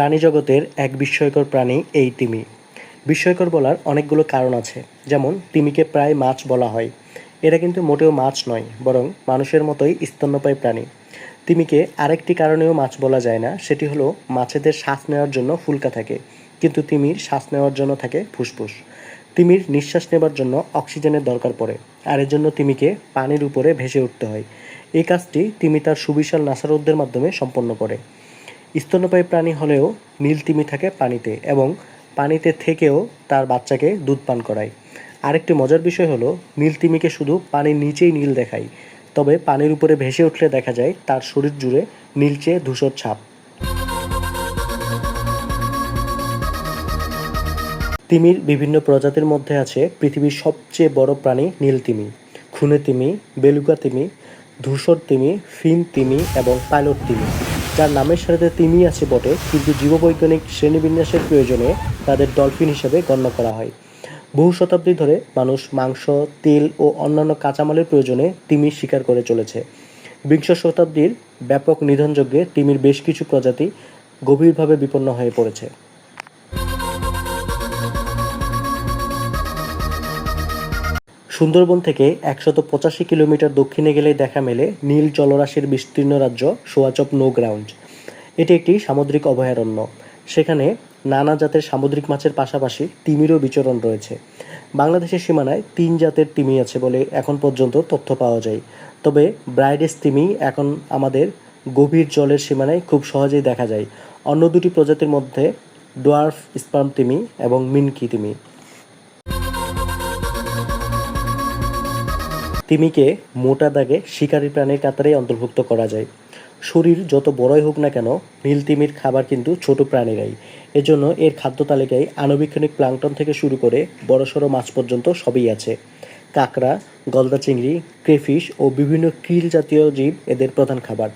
প্রাণীজগতের এক বিস্ময়কর প্রাণী এই তিমি। বিস্ময়কর বলার অনেকগুলো কারণ আছে, যেমন তিমিকে প্রায় মাছ বলা হয়। এরা কিন্তু মোটেও মাছ নয়, বরং মানুষের মতোই স্তন্যপায়ী প্রাণী। তিমিকে আরেকটি কারণেও মাছ বলা যায় না, সেটি হলো মাছেদের শ্বাস নেওয়ার জন্য ফুলকা থাকে, কিন্তু তিমির শ্বাস নেওয়ার জন্য থাকে ফুসফুস। তিমির নিঃশ্বাস নেবার জন্য অক্সিজেনের দরকার পড়ে, আর এর জন্য তিমিকে পানির উপরে ভেসে উঠতে হয়। এই কাজটি তিমি তার সুবিশাল নাসারোধের মাধ্যমে সম্পন্ন করে। স্তন্যপায়ী প্রাণী হলেও নীল তিমি থাকে পানিতে এবং পানিতে থেকেও তার বাচ্চাকে দুধ পান করায়। আরেকটি মজার বিষয় হলো, নীল তিমিকে শুধু পানির নিচেই নীল দেখায়, তবে পানির উপরে ভেসে উঠলে দেখা যায় তার শরীর জুড়ে নীলচে ধূসর ছাপ। তিমির বিভিন্ন প্রজাতির মধ্যে আছে পৃথিবীর সবচেয়ে বড় প্রাণী নীল তিমি, খুনে তিমি, বেলুকা তিমি, ধূসর তিমি, ফিন তিমি এবং পাইলট তিমি। যার নামের সাথে তিমি আছে বটে, কিন্তু জীববৈজ্ঞানিক শ্রেণীবিন্যাসের প্রয়োজনে তাদের ডলফিন হিসেবে গণ্য করা হয়। বহু শতাব্দী ধরে মানুষ মাংস, তেল ও অন্যান্য কাঁচামালের প্রয়োজনে তিমি শিকার করে চলেছে। বিংশ শতাব্দীর ব্যাপক নিধনযজ্ঞে তিমির বেশ কিছু প্রজাতি গভীরভাবে বিপন্ন হয়ে পড়েছে। সুন্দরবন থেকে একশত পঁচাশি কিলোমিটার দক্ষিণে গেলেই দেখা মেলে নীল জলরাশির বিস্তীর্ণ রাজ্য সোয়াচপ নো গ্রাউন্ড। এটি একটি সামুদ্রিক অভয়ারণ্য। সেখানে নানা জাতের সামুদ্রিক মাছের পাশাপাশি তিমিরও বিচরণ রয়েছে। বাংলাদেশের সীমানায় তিন জাতের তিমি আছে বলে এখন পর্যন্ত তথ্য পাওয়া যায়। তবে ব্রাইডেস তিমি এখন আমাদের গভীর জলের সীমানায় খুব সহজেই দেখা যায়। অন্য দুটি প্রজাতির মধ্যে ডোয়ার্ফ স্পার্ম তিমি এবং মিনকি তিমি। তিমিকে মোটা দাগে শিকারী প্রাণীর কাতারেই অন্তর্ভুক্ত করা যায়। শরীর যত বড়ই হোক না কেন, নীল তিমির খাবার কিন্তু ছোট প্রাণীরাই এজন্য এর খাদ্য তালিকায় আণুবীক্ষণিক প্লাঙ্কটন থেকে শুরু করে বড়সড় মাছ পর্যন্ত সবই আছে। কাঁকড়া, গলদা চিংড়ি, ক্রেফিশ ও বিভিন্ন ক্রিল জাতীয় জীব এদের প্রধান খাবার।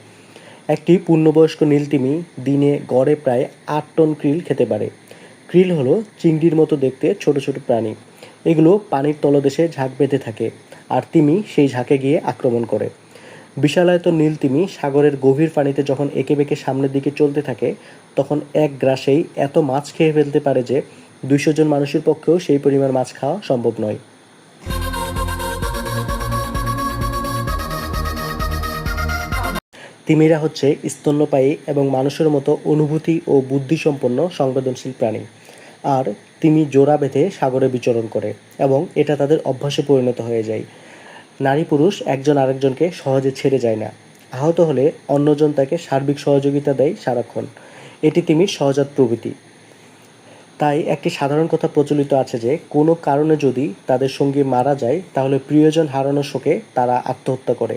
একটি পূর্ণবয়স্ক নীলতিমি দিনে গড়ে প্রায় আট টন ক্রিল খেতে পারে। ক্রিল হলো চিংড়ির মতো দেখতে ছোট ছোট প্রাণী। এগুলো পানির তলদেশে ঝাঁক বেঁধে থাকে। আর তিমি সেই ঝাঁকে গিয়ে আক্রমণ করে। বিশালায়ত নীল তিমি সাগরের গভীর পানিতে যখন এঁকে বেঁকে সামনের দিকে চলতে থাকে, তখন এক গ্রাসেই এত মাছ খেয়ে ফেলতে পারে যে দুইশো জন মানুষের পক্ষেও সেই পরিমাণ মাছ খাওয়া সম্ভব নয়। তিমিরা হচ্ছে স্তন্যপায়ী এবং মানুষের মতো অনুভূতি ও বুদ্ধিসম্পন্ন সংবেদনশীল প্রাণী। আর তিমি জোড়া বেঁধে সাগরে বিচরণ করে এবং এটা তাদের অভ্যাসে পরিণত হয়ে যায়। নারী পুরুষ একজন আরেকজনকে সহজে ছেড়ে যায় না। আহত হলে অন্যজন তাকে সার্বিক সহযোগিতা দেয় সারাক্ষণ। এটি তিমির সহজাত প্রভৃতি। তাই একটি সাধারণ কথা প্রচলিত আছে যে, কোনো কারণে যদি তাদের সঙ্গী মারা যায়, তাহলে প্রিয়জন হারানোর শোকে তারা আত্মহত্যা করে।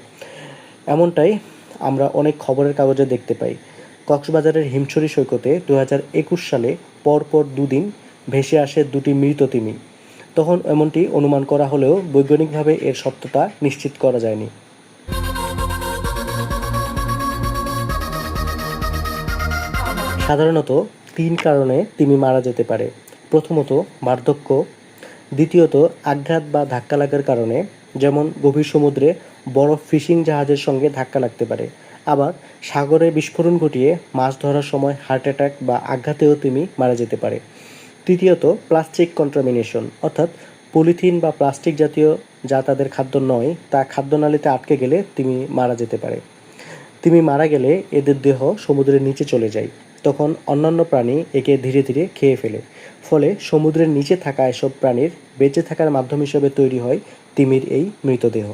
এমনটাই আমরা অনেক খবরের কাগজে দেখতে পাই। কক্সবাজারের হিমছড়ি সৈকতে দু হাজার একুশ সালে পরপর দুদিন ভেসে আসে দুটি মৃত তিমি। তখন এমনটি অনুমান করা হলেও বৈজ্ঞানিকভাবে এর সত্যতা নিশ্চিত করা যায়নি। সাধারণত তিন কারণে তিমি মারা যেতে পারে। প্রথমত বার্ধক্য দ্বিতীয়ত আঘাত বা ধাক্কা লাগার কারণে, যেমন গভীর সমুদ্রে বড় ফিশিং জাহাজের সঙ্গে ধাক্কা লাগতে পারে। আবার সাগরে বিস্ফোরণ ঘটিয়ে মাছ ধরার সময় হার্ট অ্যাটাক বা আঘাতেও তিমি মারা যেতে পারে। তৃতীয়ত প্লাস্টিক কন্ট্রামিনেশন অর্থাৎ পলিথিন বা প্লাস্টিক জাতীয় যা তাদের খাদ্য নয়, তা খাদ্যনালীতে আটকে গেলে তিমি মারা যেতে পারে। তিমি মারা গেলে এদের দেহ সমুদ্রের নিচে চলে যায়। তখন অন্যান্য প্রাণী একে ধীরে ধীরে খেয়ে ফেলে। ফলে সমুদ্রের নিচে থাকা এসব প্রাণীর বেঁচে থাকার মাধ্যম হিসেবে তৈরি হয় তিমির এই মৃতদেহ।